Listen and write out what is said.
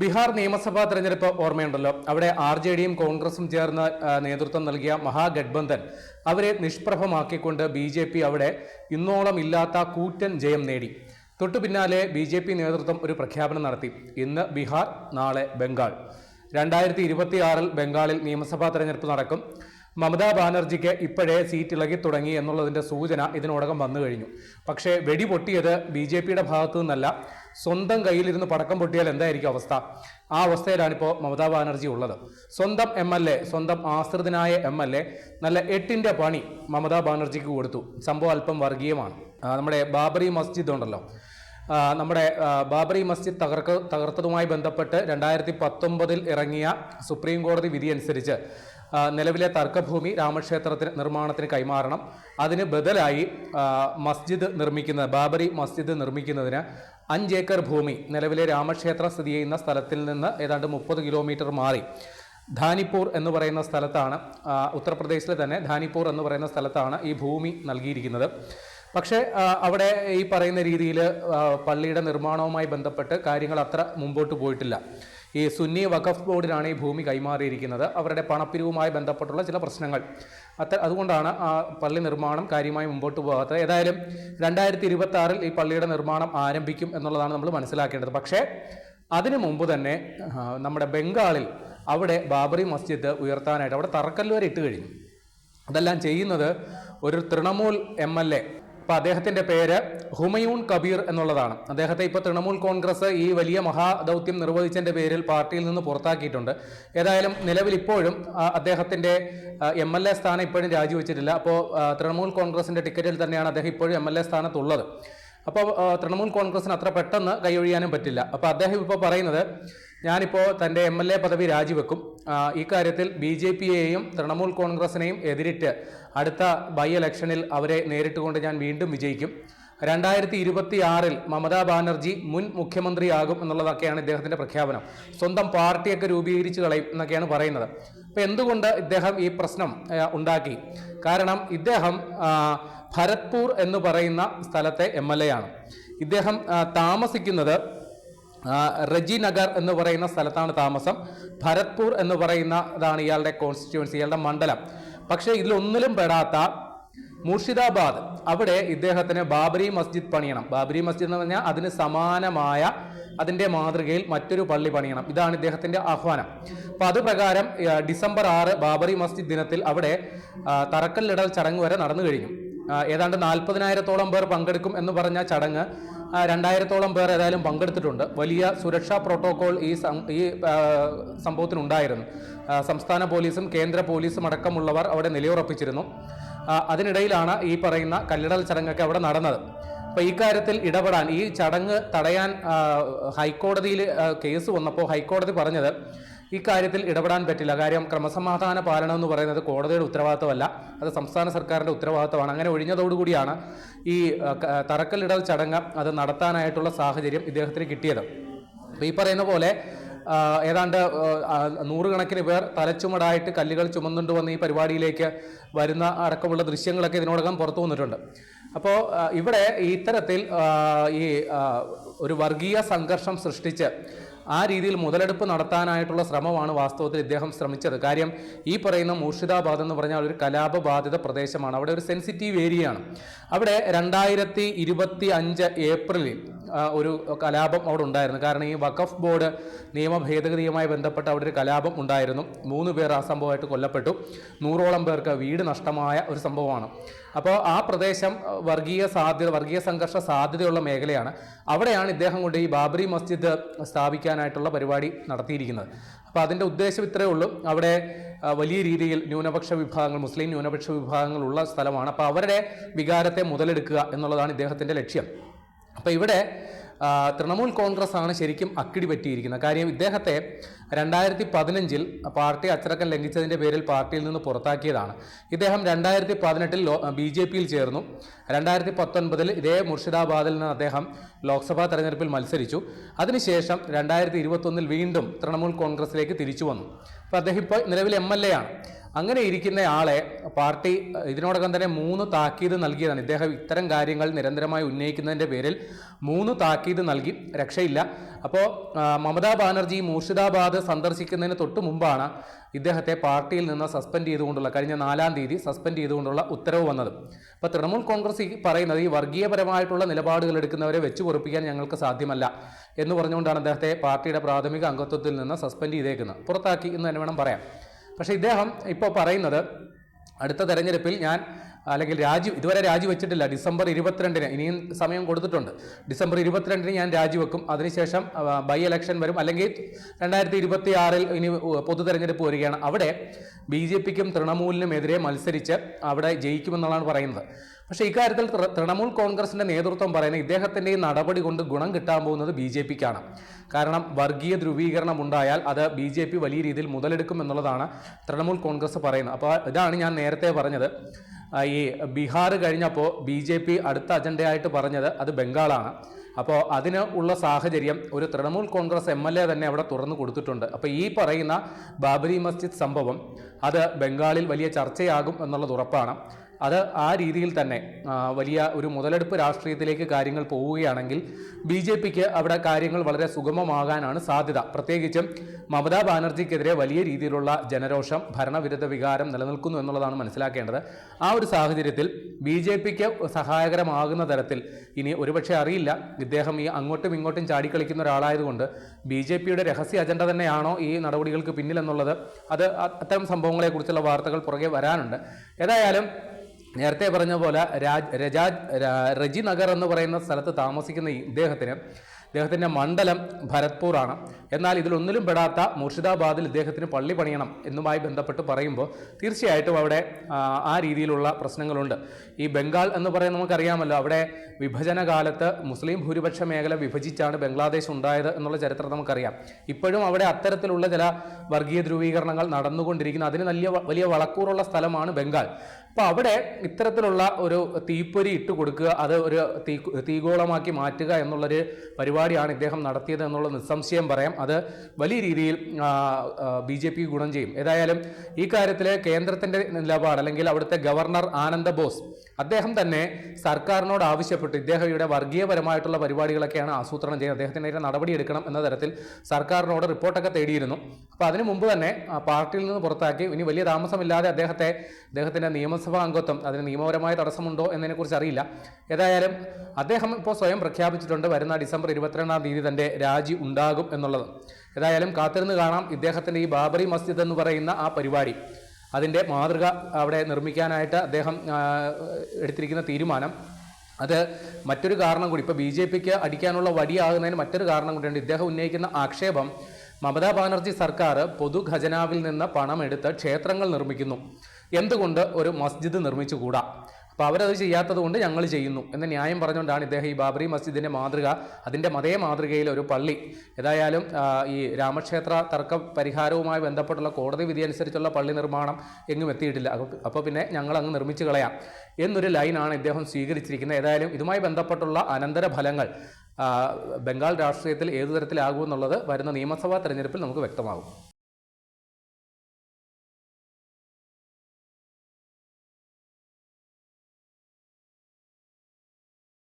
ബീഹാർ നിയമസഭാ തെരഞ്ഞെടുപ്പ് ഓർമ്മയുണ്ടല്ലോ. അവിടെ ആർ ജെ ഡിയും കോൺഗ്രസും ചേർന്ന് നേതൃത്വം നൽകിയ മഹാഗഡ്ബന്ധൻ അവരെ നിഷ്പ്രഭമാക്കിക്കൊണ്ട് ബി ജെ പി അവിടെ ഇന്നോളം ഇല്ലാത്ത കൂറ്റൻ ജയം നേടി. തൊട്ടു പിന്നാലെ ബി ജെ പി നേതൃത്വം ഒരു പ്രഖ്യാപനം നടത്തി. ഇന്ന് ബീഹാർ നാളെ ബംഗാൾ. രണ്ടായിരത്തി ഇരുപത്തിയാറിൽ ബംഗാളിൽ നിയമസഭാ തെരഞ്ഞെടുപ്പ് നടക്കും. മമതാ ബാനർജിക്ക് ഇപ്പോഴേ സീറ്റ് ഇളകി തുടങ്ങി എന്നുള്ളതിന്റെ സൂചന ഇതിനോടകം വന്നു കഴിഞ്ഞു. പക്ഷേ വെടിപൊട്ടിയത് ബി ജെ പിയുടെ ഭാഗത്തു നിന്നല്ല. സ്വന്തം കയ്യിലിരുന്ന് പടക്കം പൊട്ടിയാൽ എന്തായിരിക്കും അവസ്ഥ? ആ അവസ്ഥയിലാണിപ്പോൾ മമതാ ബാനർജി ഉള്ളത്. സ്വന്തം എം എൽ എ സ്വന്തം ആശ്രിതനായ എം എൽ എ നല്ല എട്ടിന്റെ പണി മമതാ ബാനർജിക്ക് കൊടുത്തു. സംഭവം അല്പം വർഗീയമാണ്. നമ്മുടെ ബാബറി മസ്ജിദ് ഉണ്ടല്ലോ. നമ്മുടെ ബാബറി മസ്ജിദ് തകർക്ക തകർത്തതുമായി ബന്ധപ്പെട്ട് രണ്ടായിരത്തി പത്തൊമ്പതിൽ ഇറങ്ങിയ സുപ്രീം കോടതി വിധി അനുസരിച്ച് നിലവിലെ തർക്കഭൂമി രാമക്ഷേത്രത്തിന് നിർമ്മാണത്തിന് കൈമാറണം. അതിന് ബദലായി മസ്ജിദ് നിർമ്മിക്കുന്ന ബാബറി മസ്ജിദ് നിർമ്മിക്കുന്നതിന് അഞ്ച് ഏക്കർ ഭൂമി നിലവിലെ രാമക്ഷേത്രം സ്ഥിതി ചെയ്യുന്ന സ്ഥലത്തിൽ നിന്ന് ഏതാണ്ട് മുപ്പത് കിലോമീറ്റർ മാറി. ധാനിപ്പൂർ എന്ന് പറയുന്ന സ്ഥലത്താണ് ഉത്തർപ്രദേശിലെ തന്നെ ധാനിപ്പൂർ എന്ന് പറയുന്ന സ്ഥലത്താണ് ഈ ഭൂമി നൽകിയിരിക്കുന്നത്. പക്ഷേ അവിടെ ഈ പറയുന്ന രീതിയിൽ പള്ളിയുടെ നിർമ്മാണവുമായി ബന്ധപ്പെട്ട് കാര്യങ്ങൾ അത്ര മുമ്പോട്ട് പോയിട്ടില്ല. ഈ സുന്നി വഖഫ് ബോർഡിനാണ് ഈ ഭൂമി കൈമാറിയിരിക്കുന്നത്. അവരുടെ പണപ്പിരിവുമായി ബന്ധപ്പെട്ടുള്ള ചില പ്രശ്നങ്ങൾ. അത്ര അതുകൊണ്ടാണ് ആ പള്ളി നിർമ്മാണം കാര്യമായി മുമ്പോട്ട് പോകാത്തത്. ഏതായാലും രണ്ടായിരത്തി ഇരുപത്തി ആറിൽ ഈ പള്ളിയുടെ നിർമ്മാണം ആരംഭിക്കും എന്നുള്ളതാണ് നമ്മൾ മനസ്സിലാക്കേണ്ടത്. പക്ഷേ അതിനു മുമ്പ് തന്നെ നമ്മുടെ ബംഗാളിൽ അവിടെ ബാബറി മസ്ജിദ് ഉയർത്താനായിട്ട് അവിടെ തറക്കല്ലുവരെ ഇട്ട് കഴിഞ്ഞു. അതെല്ലാം ചെയ്യുന്നത് ഒരു തൃണമൂൽ എം എൽ എ അപ്പൊ അദ്ദേഹത്തിന്റെ പേര് ഹുമയൂൺ കബീർ എന്നുള്ളതാണ്. അദ്ദേഹത്തെ ഇപ്പോൾ തൃണമൂൽ കോൺഗ്രസ് ഈ വലിയ മഹാദൗത്യം നിർവഹിച്ചതിന്റെ പേരിൽ പാർട്ടിയിൽ നിന്ന് പുറത്താക്കിയിട്ടുണ്ട്. ഏതായാലും നിലവിൽ ഇപ്പോഴും അദ്ദേഹത്തിന്റെ എം എൽ എ സ്ഥാനം ഇപ്പോഴും രാജിവെച്ചിട്ടില്ല. അപ്പോൾ തൃണമൂൽ കോൺഗ്രസിന്റെ ടിക്കറ്റിൽ തന്നെയാണ് അദ്ദേഹം ഇപ്പോഴും എം എൽ എ സ്ഥാനത്തുള്ളത്. അപ്പോൾ തൃണമൂൽ കോൺഗ്രസിന് അത്ര പെട്ടെന്ന് കൈയൊഴിയാനും പറ്റില്ല. അപ്പോൾ അദ്ദേഹം ഇപ്പോൾ പറയുന്നത് ഞാനിപ്പോൾ തന്റെ എം എൽ എ പദവി രാജിവെക്കും. ഈ കാര്യത്തിൽ ബി ജെ പിയെയും തൃണമൂൽ കോൺഗ്രസിനെയും എതിരിട്ട് അടുത്ത ബൈ ഇലക്ഷനിൽ അവരെ നേരിട്ടുകൊണ്ട് ഞാൻ വീണ്ടും വിജയിക്കും. രണ്ടായിരത്തി ഇരുപത്തി ആറിൽ മമതാ ബാനർജി മുൻ മുഖ്യമന്ത്രിയാകും എന്നുള്ളതൊക്കെയാണ് ഇദ്ദേഹത്തിന്റെ പ്രഖ്യാപനം. സ്വന്തം പാർട്ടിയൊക്കെ രൂപീകരിച്ച് കളയും എന്നൊക്കെയാണ് പറയുന്നത്. അപ്പോൾ എന്തുകൊണ്ട് ഇദ്ദേഹം ഈ പ്രശ്നം ഉണ്ടാക്കി? കാരണം ഇദ്ദേഹം ഭരത്പൂർ എന്ന് പറയുന്ന സ്ഥലത്തെ എം എൽ എ ആണ്. ഇദ്ദേഹം താമസിക്കുന്നത് റെജി നഗർ എന്ന് പറയുന്ന സ്ഥലത്താണ് താമസം. ഭരത്പൂർ എന്ന് പറയുന്നതാണ് ഇയാളുടെ കോൺസ്റ്റിറ്റ്യുവൻസി ഇയാളുടെ മണ്ഡലം. പക്ഷേ ഇതിലൊന്നിലും പെടാത്ത മുർഷിദാബാദ്. അവിടെ ഇദ്ദേഹത്തിന് ബാബരി മസ്ജിദ് പണിയണം. ബാബരി മസ്ജിദ് എന്ന് പറഞ്ഞാൽ അതിന് സമാനമായ അതിന്റെ മാതൃകയിൽ മറ്റൊരു പള്ളി പണിയണം. ഇതാണ് ഇദ്ദേഹത്തിന്റെ ആഹ്വാനം. അപ്പോൾ അത് പ്രകാരം ഡിസംബർ ആറ് ബാബറി മസ്ജിദ് ദിനത്തിൽ അവിടെ തറക്കല്ലിടൽ ചടങ്ങ് വരെ നടന്നു കഴിഞ്ഞു. ഏതാണ്ട് നാൽപ്പതിനായിരത്തോളം പേർ പങ്കെടുക്കും എന്ന് പറഞ്ഞ ചടങ്ങ് രണ്ടായിരത്തോളം പേർ ഏതായാലും പങ്കെടുത്തിട്ടുണ്ട്. വലിയ സുരക്ഷാ പ്രോട്ടോകോൾ ഈ ഈ സംഭവത്തിനുണ്ടായിരുന്നു. സംസ്ഥാന പോലീസും കേന്ദ്ര പോലീസും അടക്കമുള്ളവർ അവിടെ നിലയുറപ്പിച്ചിരുന്നു. അതിനിടയിലാണ് ഈ പറയുന്ന കല്ലിടൽ ചടങ്ങൊക്കെ അവിടെ നടന്നത്. അപ്പോൾ ഈ കാര്യത്തിൽ ഇടപെടാൻ ഈ ചടങ്ങ് തടയാൻ ഹൈക്കോടതിയിൽ കേസ് വന്നപ്പോൾ ഹൈക്കോടതി പറഞ്ഞത് ഈ കാര്യത്തിൽ ഇടപെടാൻ പറ്റില്ല. കാര്യം ക്രമസമാധാന പാലനം എന്ന് പറയുന്നത് കോടതിയുടെ ഉത്തരവാദിത്തമല്ല. അത് സംസ്ഥാന സർക്കാരിന്റെ ഉത്തരവാദിത്തമാണ്. അങ്ങനെ ഒഴിഞ്ഞതോടുകൂടിയാണ് ഈ തറക്കല്ലിടൽ ചടങ്ങ് അത് നടത്താനായിട്ടുള്ള സാഹചര്യം ഇദ്ദേഹത്തിന് കിട്ടിയത്. അപ്പോൾ ഈ പറയുന്ന പോലെ ഏതാണ്ട് നൂറുകണക്കിന് പേർ തലച്ചുമടായിട്ട് കല്ലുകൾ ചുമന്നുകൊണ്ട് വന്ന് ഈ പരിപാടിയിലേക്ക് വരുന്ന അടക്കമുള്ള ദൃശ്യങ്ങളൊക്കെ ഇതിനോടകം പുറത്തു വന്നിട്ടുണ്ട്. അപ്പോൾ ഇവിടെ ഇത്തരത്തിൽ ഈ ഒരു വർഗീയ സംഘർഷം സൃഷ്ടിച്ച് ആ രീതിയിൽ മുതലെടുപ്പ് നടത്താനായിട്ടുള്ള ശ്രമമാണ് വാസ്തവത്തിൽ ഇദ്ദേഹം ശ്രമിച്ചത്. കാര്യം ഈ പറയുന്ന മൂർഷിദാബാദ് എന്ന് പറഞ്ഞാൽ ഒരു കലാപബാധിത പ്രദേശമാണ്. അവിടെ ഒരു സെൻസിറ്റീവ് ഏരിയയാണ്. അവിടെ രണ്ടായിരത്തി ഏപ്രിലിൽ ഒരു കലാപം അവിടെ ഉണ്ടായിരുന്നു. കാരണം ഈ വഖഫ് ബോർഡ് നിയമ ഭേദഗതിയുമായി ബന്ധപ്പെട്ട് അവിടെ ഒരു കലാപം ഉണ്ടായിരുന്നു. മൂന്ന് പേർ ആ സംഭവമായിട്ട് കൊല്ലപ്പെട്ടു. നൂറോളം പേർക്ക് വീട് നഷ്ടമായ ഒരു സംഭവമാണ്. അപ്പോൾ ആ പ്രദേശം വർഗീയ സാധ്യത വർഗീയ സംഘർഷ സാധ്യതയുള്ള മേഖലയാണ്. അവിടെയാണ് ഇദ്ദേഹം കൊണ്ട് ഈ ബാബറി മസ്ജിദ് സ്ഥാപിക്കാനായിട്ടുള്ള പരിപാടി നടത്തിയിരിക്കുന്നത്. അപ്പോൾ അതിന്റെ ഉദ്ദേശം ഇത്രയേ ഉള്ളൂ. അവിടെ വലിയ രീതിയിൽ ന്യൂനപക്ഷ വിഭാഗങ്ങൾ മുസ്ലിം ന്യൂനപക്ഷ വിഭാഗങ്ങളുള്ള സ്ഥലമാണ്. അപ്പോൾ അവരുടെ വികാരത്തെ മുതലെടുക്കുക എന്നുള്ളതാണ് ഇദ്ദേഹത്തിന്റെ ലക്ഷ്യം. അപ്പോൾ ഇവിടെ തൃണമൂൽ കോൺഗ്രസ് ആണ് ശരിക്കും അക്കിടി പറ്റിയിരിക്കുന്നത്. കാര്യം ഇദ്ദേഹത്തെ രണ്ടായിരത്തി പതിനഞ്ചിൽ പാർട്ടി അച്ചടക്കം ലംഘിച്ചതിന്റെ പേരിൽ പാർട്ടിയിൽ നിന്ന് പുറത്താക്കിയതാണ്. ഇദ്ദേഹം രണ്ടായിരത്തി പതിനെട്ടിൽ ബി ജെ പിയിൽ ചേർന്നു. രണ്ടായിരത്തി പത്തൊൻപതിൽ ഇതേ മുർഷിദാബാദിൽ നിന്ന് അദ്ദേഹം ലോക്സഭാ തെരഞ്ഞെടുപ്പിൽ മത്സരിച്ചു. അതിനുശേഷം രണ്ടായിരത്തി ഇരുപത്തൊന്നിൽ വീണ്ടും തൃണമൂൽ കോൺഗ്രസിലേക്ക് തിരിച്ചു വന്നു. അപ്പോൾ അദ്ദേഹം ഇപ്പോൾ നിലവിൽ എം എൽ എ ആണ്. അങ്ങനെ ഇരിക്കുന്ന ആളെ പാർട്ടി ഇതിനോടകം തന്നെ മൂന്ന് താക്കീത് നൽകിയതാണ്. ഇദ്ദേഹം ഇത്തരം കാര്യങ്ങൾ നിരന്തരമായി ഉന്നയിക്കുന്നതിന്റെ പേരിൽ മൂന്ന് താക്കീത് നൽകി. രക്ഷയില്ല. അപ്പോൾ മമതാ ബാനർജി മൂർഷിദാബാദ് സന്ദർശിക്കുന്നതിന് തൊട്ട് മുമ്പാണ് ഇദ്ദേഹത്തെ പാർട്ടിയിൽ നിന്ന് സസ്പെൻഡ് ചെയ്തുകൊണ്ടുള്ള കഴിഞ്ഞ നാലാം തീയതി സസ്പെൻഡ് ചെയ്തുകൊണ്ടുള്ള ഉത്തരവ് വന്നത്. അപ്പോൾ തൃണമൂൽ കോൺഗ്രസ് പറയുന്നത് ഈ വർഗീയപരമായിട്ടുള്ള നിലപാടുകൾ എടുക്കുന്നവരെ വെച്ച് പൊറപ്പിക്കാൻ ഞങ്ങൾക്ക് സാധ്യമല്ല എന്ന് പറഞ്ഞുകൊണ്ടാണ് അദ്ദേഹത്തെ പാർട്ടിയുടെ പ്രാഥമിക അംഗത്വത്തിൽ നിന്ന് സസ്പെൻഡ് ചെയ്തേക്കുന്നത്. പുറത്താക്കി എന്ന് തന്നെ വേണം പറയാം പക്ഷേ ഇദ്ദേഹം ഇപ്പോൾ പറയുന്നത് അടുത്ത തെരഞ്ഞെടുപ്പിൽ ഞാൻ അല്ലെങ്കിൽ രാജി ഇതുവരെ രാജിവെച്ചിട്ടില്ല ഡിസംബർ ഇരുപത്തിരണ്ടിന് ഇനിയും സമയം കൊടുത്തിട്ടുണ്ട്. ഡിസംബർ ഇരുപത്തിരണ്ടിന് ഞാൻ രാജിവെക്കും അതിനുശേഷം ബൈ ഇലക്ഷൻ വരും. അല്ലെങ്കിൽ രണ്ടായിരത്തി ഇരുപത്തി ആറിൽ ഇനി പൊതു തെരഞ്ഞെടുപ്പ് വരികയാണ്. അവിടെ ബി ജെ പിക്കും തൃണമൂലിനുമെതിരെ മത്സരിച്ച് അവിടെ ജയിക്കുമെന്നുള്ളതാണ് പറയുന്നത്. പക്ഷേ ഇക്കാര്യത്തിൽ തൃണമൂൽ കോൺഗ്രസിന്റെ നേതൃത്വം പറയുന്ന ഇദ്ദേഹത്തിന്റെ ഈ നടപടി കൊണ്ട് ഗുണം കിട്ടാൻ പോകുന്നത് ബി ജെ പിക്കാണ്. കാരണം വർഗീയ ധ്രുവീകരണം ഉണ്ടായാൽ അത് ബി ജെ പി വലിയ രീതിയിൽ മുതലെടുക്കും എന്നുള്ളതാണ് തൃണമൂൽ കോൺഗ്രസ് പറയുന്നത്. അപ്പോൾ ഇതാണ് ഞാൻ നേരത്തെ പറഞ്ഞത്. ഈ ബീഹാർ കഴിഞ്ഞപ്പോൾ ബി ജെ പി അടുത്ത അജണ്ടയായിട്ട് പറഞ്ഞത് അത് ബംഗാളാണ്. അപ്പോൾ അതിന് ഉള്ള സാഹചര്യം ഒരു Trinamool Congress M L A തന്നെ അവിടെ തുറന്നു കൊടുത്തിട്ടുണ്ട്. അപ്പോൾ ഈ പറയുന്ന ബാബരി മസ്ജിദ് സംഭവം അത് ബംഗാളിൽ വലിയ ചർച്ചയാകും എന്നുള്ളത് ഉറപ്പാണ്. അത് ആ രീതിയിൽ തന്നെ വലിയ ഒരു മുതലെടുപ്പ് രാഷ്ട്രീയത്തിലേക്ക് കാര്യങ്ങൾ പോവുകയാണെങ്കിൽ ബി ജെ പിക്ക് അവിടെ കാര്യങ്ങൾ വളരെ സുഗമമാകാനാണ് സാധ്യത. പ്രത്യേകിച്ചും മമതാ ബാനർജിക്കെതിരെ വലിയ രീതിയിലുള്ള ജനരോഷം ഭരണവിരുദ്ധ വികാരം നിലനിൽക്കുന്നു എന്നുള്ളതാണ് മനസ്സിലാക്കേണ്ടത്. ആ ഒരു സാഹചര്യത്തിൽ ബി ജെ പിക്ക് സഹായകരമാകുന്ന തരത്തിൽ ഇനി ഒരുപക്ഷെ അറിയില്ല. ഇദ്ദേഹം ഈ അങ്ങോട്ടും ഇങ്ങോട്ടും ചാടിക്കളിക്കുന്ന ഒരാളായതുകൊണ്ട് ബി ജെ പിയുടെ രഹസ്യ അജണ്ട തന്നെയാണോ ഈ നടപടികൾക്ക് പിന്നിലെന്നുള്ളത് അത് അത്തരം സംഭവങ്ങളെക്കുറിച്ചുള്ള വാർത്തകൾ പുറകെ വരാനുണ്ട്. ഏതായാലും നേരത്തെ പറഞ്ഞ പോലെ രാജ് രജി റജി നഗർ എന്ന് പറയുന്ന സ്ഥലത്ത് താമസിക്കുന്ന ഇദ്ദേഹത്തിന് ഇദ്ദേഹത്തിന്റെ മണ്ഡലം ഭരത്പൂറാണ് എന്നാൽ ഇതിലൊന്നിലും പെടാത്ത മുർഷിദാബാദിൽ ഇദ്ദേഹത്തിന് പള്ളി പണിയണം എന്നുമായി ബന്ധപ്പെട്ട് പറയുമ്പോൾ തീർച്ചയായിട്ടും അവിടെ ആ, രീതിയിലുള്ള പ്രശ്നങ്ങളുണ്ട്. ഈ ബംഗാൾ എന്ന് പറയുന്നത് നമുക്കറിയാമല്ലോ അവിടെ വിഭജന കാലത്ത് മുസ്ലിം ഭൂരിപക്ഷ മേഖല വിഭജിച്ചാണ് ബംഗ്ലാദേശ് ഉണ്ടായത് എന്നുള്ള ചരിത്രം നമുക്കറിയാം. ഇപ്പോഴും അവിടെ അത്തരത്തിലുള്ള ചില വർഗീയ ധ്രുവീകരണങ്ങൾ നടന്നുകൊണ്ടിരിക്കുന്ന. അതിന് വലിയ വലിയ വളക്കൂറുള്ള സ്ഥലമാണ് ബംഗാൾ. അപ്പോൾ അവിടെ ഇത്തരത്തിലുള്ള ഒരു തീപ്പൊരി ഇട്ട് കൊടുക്കുക അത് ഒരു തീ തീഗോളമാക്കി മാറ്റുക എന്നുള്ളൊരു പരിപാടിയാണ് ഇദ്ദേഹം നടത്തിയത് എന്നുള്ള നിസ്സംശയം പറയാം. അത് വലിയ രീതിയിൽ ബി ജെ പി ഗുണം ചെയ്യും. ഏതായാലും ഈ കാര്യത്തിൽ കേന്ദ്രത്തിന്റെ നിലപാട് അല്ലെങ്കിൽ അവിടുത്തെ ഗവർണർ ആനന്ദ ബോസ് അദ്ദേഹം തന്നെ സർക്കാരിനോട് ആവശ്യപ്പെട്ട് ഇദ്ദേഹം ഇവിടെ വർഗീയപരമായിട്ടുള്ള പരിപാടികളൊക്കെയാണ് ആസൂത്രണം ചെയ്യുന്നത്. അദ്ദേഹത്തിനെതിരെ നടപടിയെടുക്കണം എന്ന തരത്തിൽ സർക്കാരിനോട് റിപ്പോർട്ടൊക്കെ തേടിയിരുന്നു. അപ്പോൾ അതിനു മുമ്പ് തന്നെ പാർട്ടിയിൽ നിന്ന് പുറത്താക്കി ഇനി വലിയ താമസമില്ലാതെ അദ്ദേഹത്തെ അദ്ദേഹത്തിന്റെ നിയമസഭാ അംഗത്വം അതിന് നിയമപരമായ തടസ്സമുണ്ടോ എന്നതിനെക്കുറിച്ച് അറിയില്ല. ഏതായാലും അദ്ദേഹം ഇപ്പോൾ സ്വയം പ്രഖ്യാപിച്ചിട്ടുണ്ട് വരുന്ന ഡിസംബർ ഇരുപത്തിരണ്ടാം തീയതി തന്റെ രാജി ഉണ്ടാകും എന്നുള്ളത്. ഏതായാലും കാത്തിരുന്ന് കാണാം ഇദ്ദേഹത്തിന്റെ ഈ ബാബറി മസ്ജിദ് എന്ന് പറയുന്ന ആ പരിപാടി. അതിന്റെ മാതൃക അവിടെ നിർമ്മിക്കാനായിട്ട് അദ്ദേഹം എടുത്തിരിക്കുന്ന തീരുമാനം. അത് മറ്റൊരു കാരണം കൂടി ഇപ്പോൾ ബി ജെ പിക്ക് അടിക്കാനുള്ള വടിയാകുന്നതിന് മറ്റൊരു കാരണം കൂടിയുണ്ട്. ഇദ്ദേഹം ഉന്നയിക്കുന്ന ആക്ഷേപം മമതാ ബാനർജി സർക്കാർ പൊതുഖജനാവിൽ നിന്ന് പണമെടുത്ത് ക്ഷേത്രങ്ങൾ നിർമ്മിക്കുന്നു. എന്തുകൊണ്ട് ഒരു മസ്ജിദ് നിർമ്മിച്ചുകൂടാ? അപ്പോൾ അവരത് ചെയ്യാത്തത് കൊണ്ട് ഞങ്ങൾ ചെയ്യുന്നു എന്ന ന്യായം പറഞ്ഞുകൊണ്ടാണ് ഇദ്ദേഹം ഈ ബാബറി മസ്ജിദിന്റെ മാതൃക അതിന്റെ മതേ മാതൃകയിൽ ഒരു പള്ളി. ഏതായാലും ഈ രാമക്ഷേത്ര തർക്ക പരിഹാരവുമായി ബന്ധപ്പെട്ടുള്ള കോടതി വിധി അനുസരിച്ചുള്ള പള്ളി നിർമ്മാണം എങ്ങും എത്തിയിട്ടില്ല. അപ്പോൾ പിന്നെ ഞങ്ങൾ അങ്ങ് നിർമ്മിച്ചു കളയാം എന്നൊരു ലൈനാണ് ഇദ്ദേഹം സ്വീകരിച്ചിരിക്കുന്നത്. ഏതായാലും ഇതുമായി ബന്ധപ്പെട്ടുള്ള അനന്തര ഫലങ്ങൾ ബംഗാൾ രാഷ്ട്രീയത്തിൽ ഏതു തരത്തിലാകുമെന്നുള്ളത് വരുന്ന നിയമസഭാ തെരഞ്ഞെടുപ്പിൽ നമുക്ക് വ്യക്തമാകും.